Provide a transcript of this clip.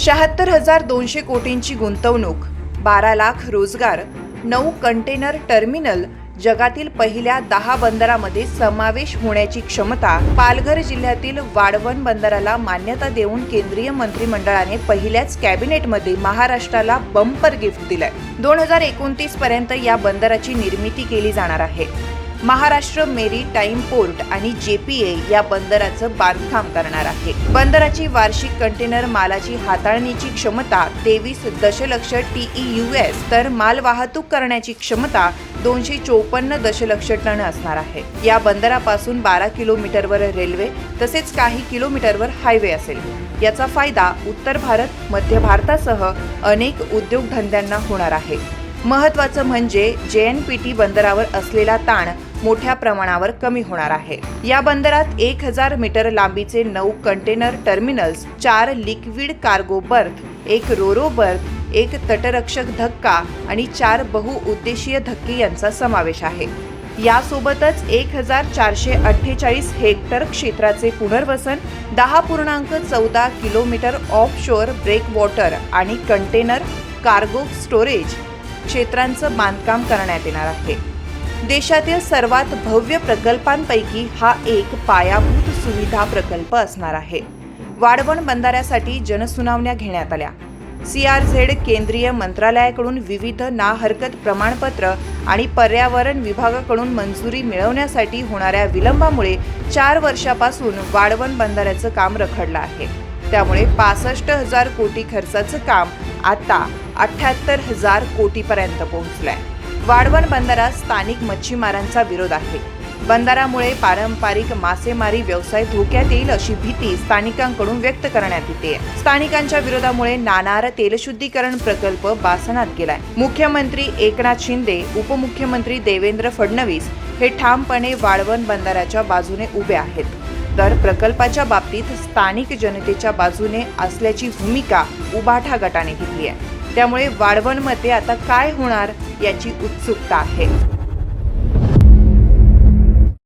शहात्तर हजार दोनशे कोटींची गुंतवणूक बारा लाख रोजगार नऊ कंटेनर टर्मिनल जगातील पहिल्या दहा बंदरामध्ये समावेश होण्याची क्षमता पालघर जिल्ह्यातील वाढवण बंदराला मान्यता देऊन केंद्रीय मंत्रिमंडळाने पहिल्याच कॅबिनेटमध्ये महाराष्ट्राला बंपर गिफ्ट दिलंय. दोन हजार एकोणतीस पर्यंत या बंदराची निर्मिती केली जाणार आहे. महाराष्ट्र मेरी टाईम पोर्ट आणि जेपीए या बंदराचं बांधकाम करणार आहे. बंदराची वार्षिक कंटेनर मालाची हाताळणीची क्षमता तेवीस दशलक्ष टीई एस तर माल वाहतूक करण्याची क्षमता दोनशे चोपन्न दशलक्ष टन असणार आहे. या बंदरापासून बारा किलोमीटरवर रेल्वे तसेच काही किलोमीटरवर हायवे असेल. याचा फायदा उत्तर भारत मध्य भारतासह अनेक उद्योगधंद्यांना होणार आहे. महत्वाचं म्हणजे जे एन पी टी बंदरावर असलेला ताण मोठ्या प्रमाणावर कमी होणार आहे. या बंदरात एक हजार मीटर लांबीचे नऊ कंटेनर टर्मिनल्स चार लिक्विड कार्गो बर्थ एक रोरो बर्थ एक तटरक्षक धक्का आणि चार बहुउद्देशीय धक्के यांचा समावेश आहे. यासोबतच एक हजार चारशे अठ्ठेचाळीस हेक्टर क्षेत्राचे पुनर्वसन दहा पूर्णांक चौदा kilometre offshore breakwater आणि कंटेनर कार्गो स्टोरेज क्षेत्रांचं बांधकाम करण्यात येणार आहे. देशातील सर्वात भव्य प्रकल्पांपैकी हा एक पायाभूत सुविधा प्रकल्प असणार आहे. वाढवण बंधाऱ्यासाठी जनसुनावण्या घेण्यात आल्या. सी आर झेड केंद्रीय मंत्रालयाकडून विविध ना हरकत प्रमाणपत्र आणि पर्यावरण विभागाकडून मंजुरी मिळवण्यासाठी होणाऱ्या विलंबामुळे चार वर्षापासून वाढवण बंधाऱ्याचं काम रखडलं आहे. त्यामुळे पासष्ट हजार कोटी खर्चाचं काम आता अठ्ठ्याहत्तर हजार कोटीपर्यंत पोहोचलं आहे वाढवण बंदरात स्थानिक मच्छीमारांचा विरोध आहे. बंदरामुळे पारंपरिक मासेमारी व्यवसाय धोक्यात येईल अशी भीती स्थानिकांकडून व्यक्त करण्यात येते. स्थानिकांच्या विरोधामुळे नाणार तेलशुद्धीकरण प्रकल्प बासनात गेलाय. मुख्यमंत्री एकनाथ शिंदे उपमुख्यमंत्री देवेंद्र फडणवीस हे ठामपणे वाळवण बंदराच्या बाजूने उभे आहेत. तर प्रकल्पाच्या बाबतीत स्थानिक जनतेच्या बाजूने असल्याची भूमिका उबाठा गटाने घेतली आहे. त्यामुळे वाढवणमध्ये आता काय होणार याची उत्सुकता आहे.